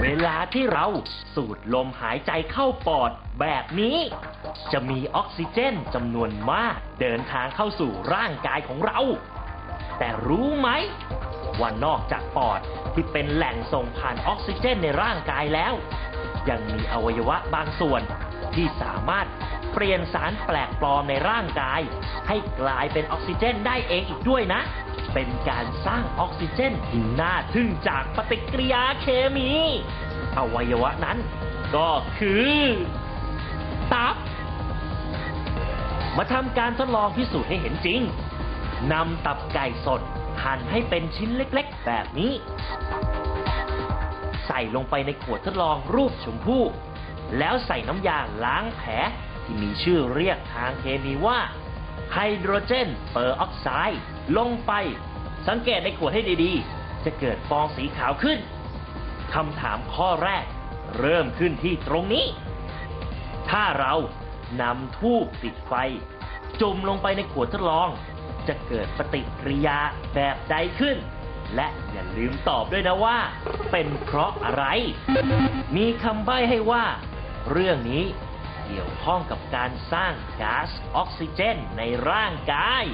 เวลาที่เราสูดลมหายใจเข้าปอดแบบนี้ จะมีออกซิเจนจำนวนมากเดินทางเข้าสู่ร่างกายของเรา แต่รู้ไหม ว่านอกจากปอดที่เป็นแหล่งส่งผ่านออกซิเจนในร่างกายแล้ว ยังมีอวัยวะบางส่วนที่สามารถเปลี่ยนสารแปลกปลอมในร่างกาย ให้กลายเป็นออกซิเจนได้เองอีกด้วยนะ เป็นการสร้างออกซิเจนที่น่าทึ่งจากปฏิกิริยาเคมี อวัยวะนั้น ก็คือตับ มาทำการทดลองพิสูจน์ให้เห็นจริงนำตับไก่สดหั่นให้เป็นชิ้นเล็กๆ แบบนี้ ใส่ลงไปในขวดทดลองรูปชมพู่ แล้วใส่น้ำยาล้างแผลที่มีชื่อเรียกทางเคมีว่าไฮโดรเจนเปอร์ออกไซด์ลงไป สังเกตในขวดให้ดีๆ จะเกิดฟองสีขาวขึ้น คำถามข้อแรก เริ่มขึ้นที่ตรงนี้ ถ้าเรานำทูบติดไฟ จุ่มลงไปในขวดทดลอง จะเกิดปฏิกิริยาแบบใดขึ้น และอย่าลืมตอบด้วยนะว่า เป็นเพราะอะไร มีคำใบ้ให้ว่า เรื่องนี้เกี่ยวข้องกับการสร้างก๊าซออกซิเจนในร่างกาย